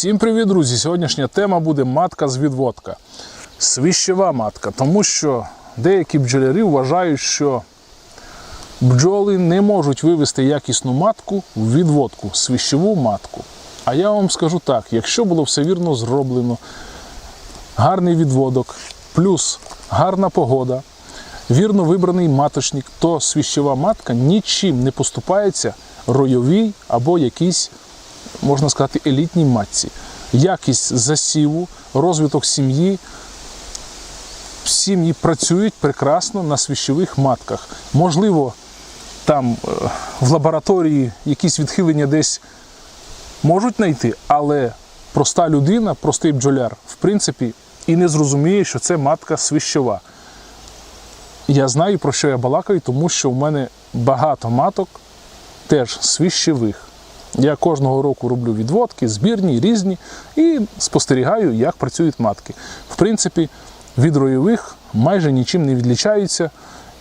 Всім привіт, друзі! Сьогоднішня тема буде матка з відводка. Свіщева матка, тому що деякі бджоляри вважають, що бджоли не можуть вивести якісну матку в відводку, свіщеву матку. А я вам скажу так: якщо було все вірно зроблено, гарний відводок, плюс гарна погода, вірно вибраний маточник, то свіщева матка нічим не поступається ройовій або якійсь можна сказати, елітній матці. Якість засіву, розвиток сім'ї. Сім'ї працюють прекрасно на свіщових матках. Можливо, там е, в лабораторії якісь відхилення десь можуть знайти, але проста людина, простий бджоляр, в принципі, і не зрозуміє, що це матка свіщова. Я знаю, про що я балакаю, тому що в мене багато маток теж свіщевих. Я кожного року роблю відводки, збірні, різні, і спостерігаю, як працюють матки. В принципі, від ройових майже нічим не відлічаються.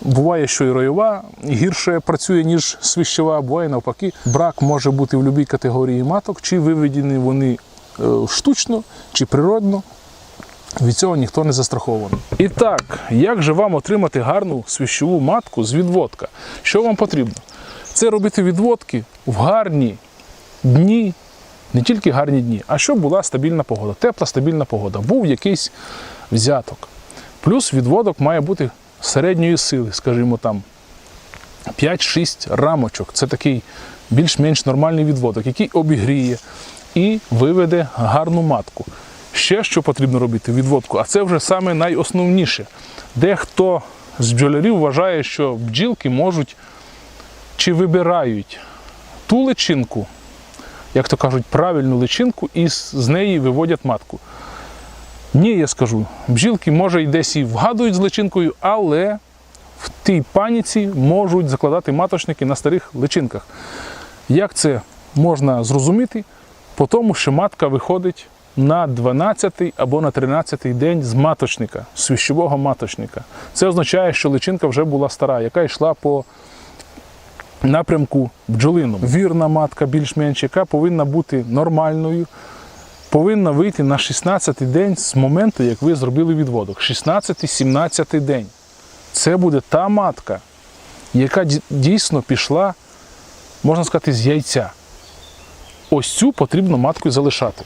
Буває, що і ройова гірше працює, ніж свіщова, а буває навпаки. Брак може бути в будь-якій категорії маток, чи виведені вони е, штучно, чи природно. Від цього ніхто не застрахований. І так, як же вам отримати гарну свіщову матку з відводка? Що вам потрібно? Це робити відводки в гарні дні, не тільки гарні дні, а щоб була стабільна погода, тепла стабільна погода, був якийсь взяток. Плюс відводок має бути середньої сили, скажімо там 5-6 рамочок. Це такий більш-менш нормальний відводок, який обігріє і виведе гарну матку. Ще що потрібно робити відводку, а це вже саме найосновніше. Дехто з бджолярів вважає, що бджілки можуть чи вибирають ту личинку, як то кажуть, правильну личинку, і з неї виводять матку. Ні, я скажу, бджілки може і десь і вгадують з личинкою, але в тій паніці можуть закладати маточники на старих личинках. Як це можна зрозуміти? По тому, що матка виходить на 12 або на 13 день з маточника, з свіщового маточника. Це означає, що личинка вже була стара, яка йшла по напрямку бджолином. Вірна матка, більш-менш, яка повинна бути нормальною, повинна вийти на 16-й день з моменту, як ви зробили відводок. 16-17 день. Це буде та матка, яка дійсно пішла, можна сказати, з яйця. Ось цю потрібно маткою залишати.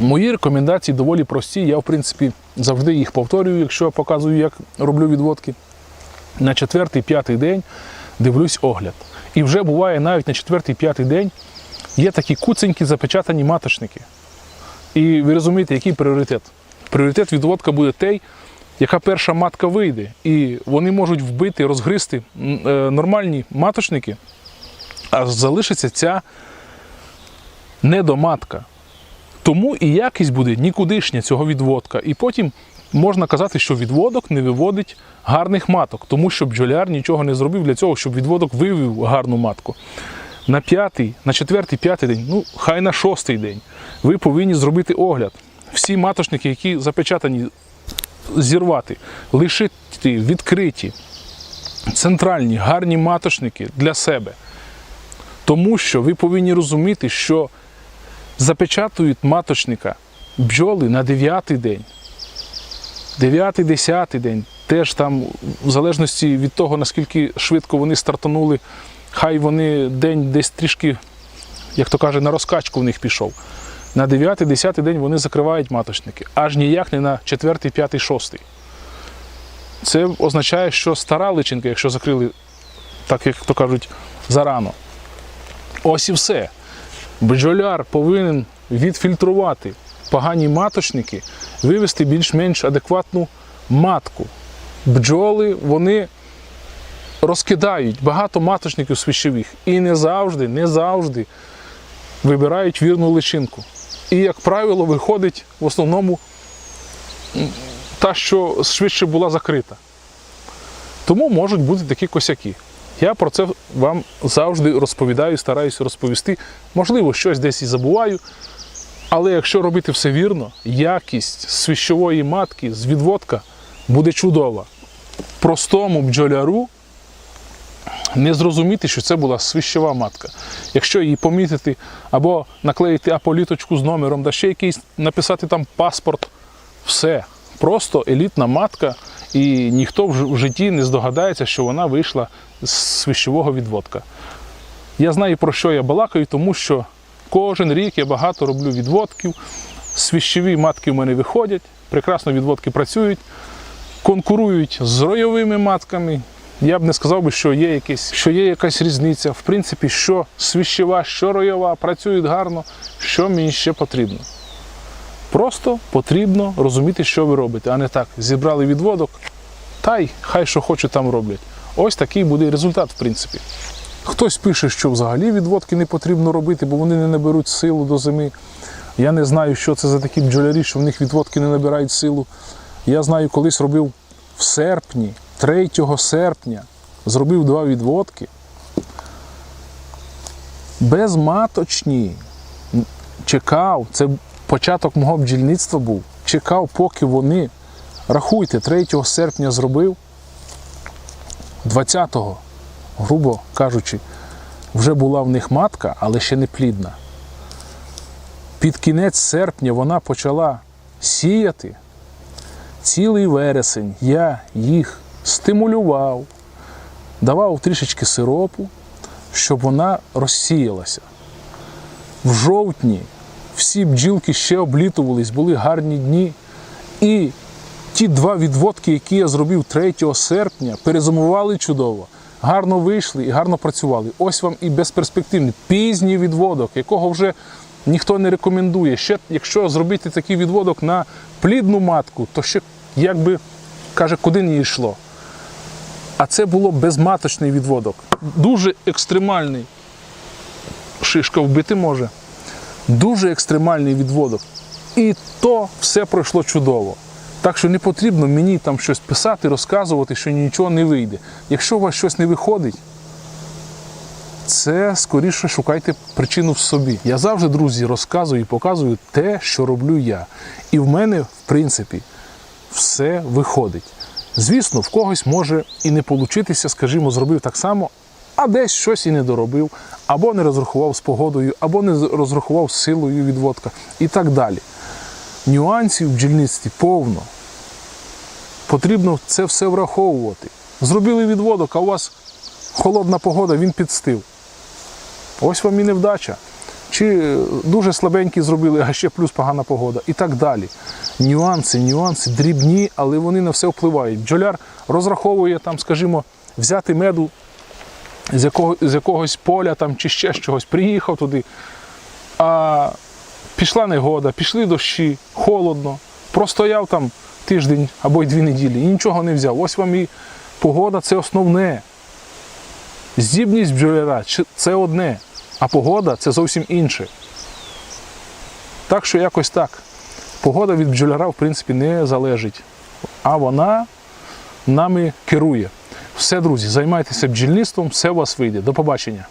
Мої рекомендації доволі прості. Я, в принципі, завжди їх повторюю, якщо я показую, як роблю відводки. На четвертий-п'ятий день дивлюсь огляд. І вже буває навіть на четвертий-п'ятий день є такі куценькі запечатані маточники. І ви розумієте, який пріоритет? Пріоритет відводка буде той, яка перша матка вийде. І вони можуть вбити, розгризти е, нормальні маточники, а залишиться ця недоматка. Тому і якість буде нікудишня цього відводка. І потім можна казати, що відводок не виводить гарних маток, тому що бджоляр нічого не зробив для цього, щоб відводок вивів гарну матку. На п'ятий, на четвертий, п'ятий день, ну хай на шостий день, ви повинні зробити огляд. Всі маточники, які запечатані, зірвати, лишити відкриті, центральні, гарні маточники для себе. Тому що ви повинні розуміти, що запечатують маточника бджоли на 9 день. 9-10 день. Теж там, в залежності від того, наскільки швидко вони стартанули, хай вони день десь трішки, як то каже, на розкачку в них пішов. На 9-10 день вони закривають маточники, аж ніяк не на 4, 5, 6. Це означає, що стара личинка, якщо закрили, так як то кажуть, зарано. Ось і все. Бджоляр повинен відфільтрувати погані маточники, вивести більш-менш адекватну матку. Бджоли вони розкидають багато маточників свіщових і не завжди, не завжди вибирають вірну личинку. І, як правило, виходить в основному та, що швидше була закрита. Тому можуть бути такі косяки. Я про це вам завжди розповідаю, стараюся розповісти. Можливо, щось десь і забуваю. Але якщо робити все вірно, якість свіщової матки з відводка буде чудова. Простому бджоляру не зрозуміти, що це була свищова матка. Якщо її помітити або наклеїти аполіточку з номером, да ще якийсь написати там паспорт, все. Просто елітна матка, і ніхто в житті не здогадається, що вона вийшла з свищового відводка. Я знаю про що я балакаю, тому що кожен рік я багато роблю відводків. Свіщові матки в мене виходять, прекрасно відводки працюють, конкурують з ройовими матками. Я б не сказав би, що є, якесь, що є якась різниця. В принципі, що свіщова, що ройова працюють гарно, що мені ще потрібно. Просто потрібно розуміти, що ви робите, а не так. Зібрали відводок, та й хай що хочуть там роблять. Ось такий буде результат, в принципі. Хтось пише, що взагалі відводки не потрібно робити, бо вони не наберуть силу до зими. Я не знаю, що це за такі бджолярі, що в них відводки не набирають силу. Я знаю, колись робив в серпні, 3 серпня, зробив два відводки. Безматочні. Чекав, це початок мого бджільництва був. Чекав, поки вони. Рахуйте, 3 серпня зробив, 20-го, грубо кажучи, вже була в них матка, але ще не плідна. Під кінець серпня вона почала сіяти. Цілий вересень я їх стимулював, давав трішечки сиропу, щоб вона розсіялася. В жовтні всі бджілки ще облітувались, були гарні дні. І ті два відводки, які я зробив 3 серпня, перезимували чудово, гарно вийшли і гарно працювали. Ось вам і безперспективний пізній відводок, якого вже ніхто не рекомендує. Ще якщо зробити такий відводок на плідну матку, то ще якби каже, куди не йшло. А це було безматочний відводок. Дуже екстремальний. Шишка вбити може. Дуже екстремальний відводок. І то все пройшло чудово. Так що не потрібно мені там щось писати, розказувати, що нічого не вийде. Якщо у вас щось не виходить, це скоріше шукайте причину в собі. Я завжди, друзі, розказую і показую те, що роблю я. І в мене, в принципі, все виходить. Звісно, в когось може і не получитися, скажімо, зробив так само, а десь щось і не доробив, або не розрахував з погодою, або не розрахував з силою відводка і так далі. Нюансів в бджільництві повно. Потрібно це все враховувати. Зробили відводок, а у вас холодна погода, він підстив. Ось вам і невдача. Чи е, дуже слабенькі зробили, а ще плюс погана погода і так далі. Нюанси, нюанси дрібні, але вони на все впливають. Бджоляр розраховує там, скажімо, взяти меду з, якого, з якогось поля там, чи ще з чогось, приїхав туди, а пішла негода, пішли дощі, холодно, простояв там тиждень або й дві неділі і нічого не взяв. Ось вам і погода це основне. Здібність бджоляра це одне, а погода це зовсім інше. Так що якось так. Погода від бджоляра, в принципі, не залежить. А вона нами керує. Все, друзі, займайтеся бджільництвом, все у вас вийде. До побачення.